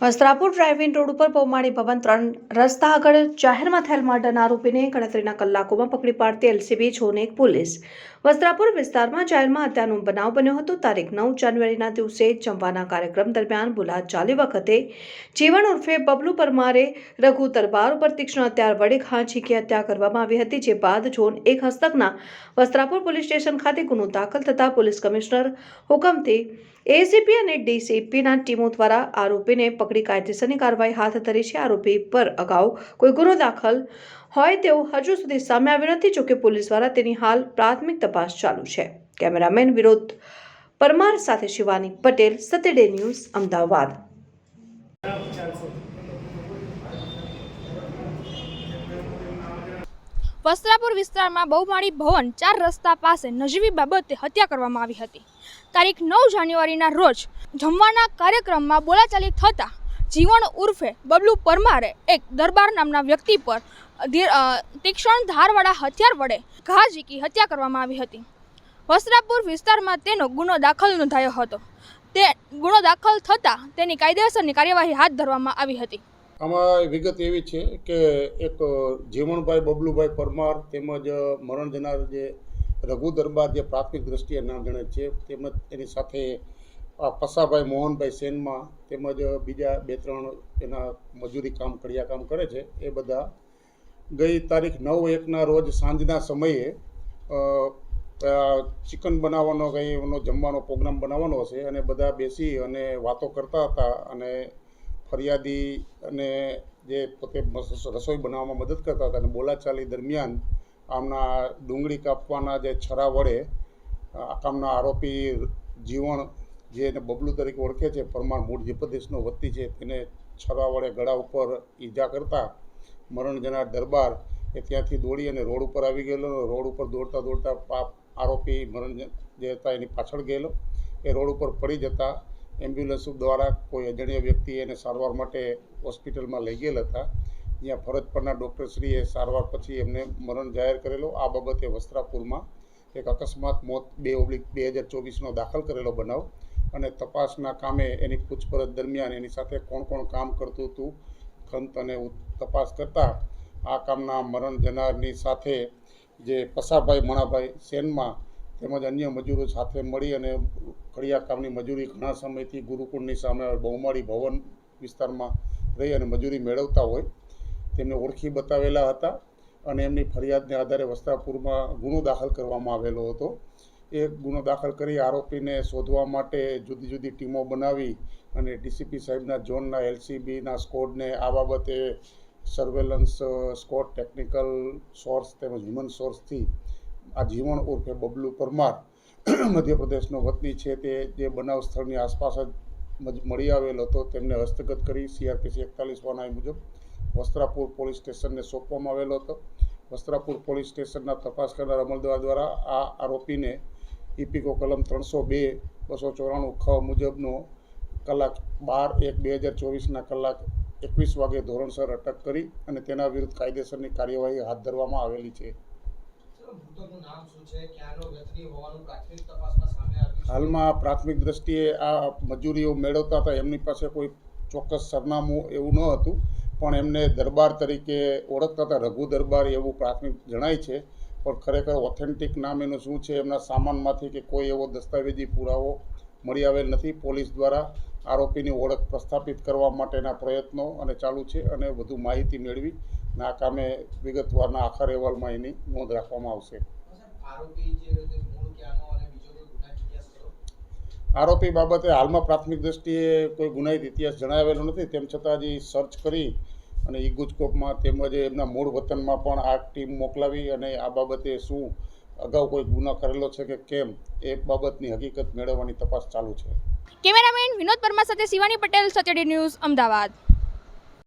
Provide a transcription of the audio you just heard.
Vastrapur driving road ઉપર પૌમાળી ભવન ત્રણ રસ્તા આગળ જાહેરમાં થયેલ મર્ડરના આરોપીને ગણતરીના કલાકોમાં પકડી પાડતી એલસીબી છોનેક પોલીસ. વસ્ત્રાપુર વિસ્તારમાં જાહેરમાં હત્યાનો બનાવ બન્યો હતો. તારીખ નવ જાન્યુઆરીના દિવસે જમવાના કાર્યક્રમ દરમિયાન બુલાદ ચાલી વખતે જીવન ઉર્ફે બબલુ પરમારે રઘુ દરબાર ઉપર તીક્ષ્ણ હત્યાર વડે ઝીંકી હત્યા કરવામાં આવી હતી, જે બાદ ઝોન એક હસ્તકના વસ્ત્રાપુર પોલીસ સ્ટેશન ખાતે ગુનો દાખલ થતા પોલીસ કમિશનર હુકમથી એસીપી અને ડીસીપીના ટીમો દ્વારા આરોપીને પકડી કાયદેસરની કાર્યવાહી હાથ ધરી છે. આરોપી પર અગાઉ કોઈ ગુનો દાખલ હોય તેવું હજુ સુધી સામે આવ્યું નથી, જોકે પોલીસ દ્વારા તેની હાલ પ્રાથમિક તપાસ ચાલુ છે. કેમેરામેન વિરોધ પરમાર સાથે શિવાની પટેલ સતેડે ન્યૂઝ, અમદાવાદ. વસ્ત્રાપુર વિસ્તારમાં બહુમાળી ભવન ચાર રસ્તા પાસે નજીવી બાબતે હત્યા કરવામાં આવી હતી. તારીખ નવ જાન્યુઆરીના રોજ જમવાના કાર્યક્રમમાં બોલાચાલી થતાં જીવન ઉર્ફે બબલુ પરમારે એક દરબાર નામના વ્યક્તિ પર તીક્ષ્ણ ધારવાળા હથિયાર વડે ઘા ઝીકી હત્યા કરવામાં આવી હતી. વસ્ત્રાપુર વિસ્તારમાં તેનો ગુનો દાખલ નોંધાયો હતો. તે ગુનો દાખલ થતાં તેની કાયદેસરની કાર્યવાહી હાથ ધરવામાં આવી હતી. આમાં વિગત એવી છે કે એક જીવણભાઈ બબલુભાઈ પરમાર તેમજ મરણ જનાર જે રઘુ દરબાર જે પ્રાથમિક દ્રષ્ટિએ નામ જણે છે તેમજ એની સાથે પસાભાઈ મોહનભાઈ સેનમાં તેમજ બીજા બે ત્રણ એના મજૂરી કામ, કડિયા કામ કરે છે, એ બધા ગઈ તારીખ નવ એકના રોજ સાંજના સમયે ચિકન બનાવવાનો કંઈ એનો જમવાનો પ્રોગ્રામ બનાવવાનો હશે અને બધા બેસી અને વાતો કરતા હતા અને ફરિયાદી અને જે પોતે રસોઈ બનાવવામાં મદદ કરતા હતા અને બોલાચાલી દરમિયાન આમના ડુંગળી કાપવાના જે છરા વડે, આ કામના આરોપી જીવણ જે એને બબલુ તરીકે ઓળખે છે પરમાર મૂળ જીપદેશનો વતી છે, તેને છરા વડે ગળા ઉપર ઈજા કરતા મરણ જનાર દરબાર એ ત્યાંથી દોડી અને રોડ ઉપર આવી ગયેલો રોડ ઉપર દોડતા દોડતા પાપ આરોપી મરણ જે હતા એની પાછળ ગયેલો. એ રોડ ઉપર પડી જતા એમ્બ્યુલન્સ દ્વારા કોઈ અજાણ્યા વ્યક્તિ એને સારવાર માટે હોસ્પિટલમાં લઈ ગયેલા હતા. જ્યાં ફરજ પરના ડૉક્ટરશ્રીએ સારવાર પછી એમને મરણ જાહેર કરેલો. આ બાબતે વસ્ત્રાપુરમાં એક અકસ્માત, મોત બે ઓબ્લિક બે હજાર ચોવીસનો દાખલ કરેલો બનાવ. અને તપાસના કામે એની પૂછપરછ દરમિયાન એની સાથે કોણ કોણ કામ કરતું હતું, ખંત અને તપાસ કરતાં આ કામના મરણ જનારની સાથે જે પસાભાઈ મણાભાઈ સેનમાં તેમજ અન્ય મજૂરો સાથે મળી અને કડિયા કામની મજૂરી ઘણા સમયથી ગુરુકુળની સામે બહુમાળી ભવન વિસ્તારમાં રહી અને મજૂરી મેળવતા હોય, તેમને ઓળખી બતાવેલા હતા અને એમની ફરિયાદને આધારે વસ્ત્રાપુરમાં ગુનો દાખલ કરવામાં આવેલો હતો. એ ગુનો દાખલ કરી આરોપીને શોધવા માટે જુદી જુદી ટીમો બનાવી અને ડીસીપી સાહેબના ઝોનના એલસીબીના સ્કોડને આ બાબતે સર્વેલન્સ સ્કોડ ટેકનિકલ સોર્સ તેમજ હ્યુમન સોર્સથી આ જીવણ ઉર્ફે બબલુ પરમાર મધ્યપ્રદેશનો વતની છે તે જે બનાવ સ્થળની આસપાસ જ મળી આવેલ હતો તેમને હસ્તગત કરી સીઆરપીસી એકતાલીસ વનાઈ મુજબ વસ્ત્રાપુર પોલીસ સ્ટેશનને સોંપવામાં આવેલો હતો. વસ્ત્રાપુર પોલીસ સ્ટેશનના તપાસ કરનાર અમલદાર દ્વારા આ આરોપીને ઇપિકો કલમ ત્રણસો બે બસો ચોરાણું ખ મુજબનો કલાક બાર એક બે હજાર ચોવીસના કલાક એકવીસ વાગે ધોરણસર અટક કરી અને તેના વિરુદ્ધ કાયદેસરની કાર્યવાહી હાથ ધરવામાં આવેલી છે? હાલમાં પ્રાથમિક દ્રષ્ટિએ આ મજૂરીઓ મેળવતા હતા. એમની પાસે કોઈ ચોક્કસ સરનામું એવું ન હતું પણ એમને દરબાર તરીકે ઓળખતા હતા. રઘુ દરબાર એવું પ્રાથમિક જણાય છે. પણ ખરેખર ઓથેન્ટિક નામ એનું શું છે, એમના સામાનમાંથી કે કોઈ એવો દસ્તાવેજી પુરાવો મળી આવેલ નથી, પોલીસ દ્વારા આરોપીની ઓળખ પ્રસ્થાપિત કરવા માટેના પ્રયત્નો અને ચાલુ છે અને વધુ માહિતી મેળવી. ના કામે વિગતવારના આખા અહેવાલમાં એની નોંધ રાખવામાં આવશે. આરોપી જે બાબતે હાલમાં પ્રાથમિક દ્રષ્ટિએ કોઈ ગુનાહિત ઇતિહાસ જણાવેલો નથી, તેમ છતાં હજી સર્ચ કરી અને ઈગુજકોપમાં તેમજ એમના મૂળ વતનમાં પણ આ ટીમ મોકલાવી અને આ બાબતે શું અગાઉ કોઈ ગુનો કરેલો છે કે કેમ, એ બાબતની હકીકત મેળવવાની તપાસ ચાલુ છે. કેમેરામેન વિનોદ પરમાર સાથે શિવાની પટેલ, સત્યડી ન્યૂઝ, અમદાવાદ.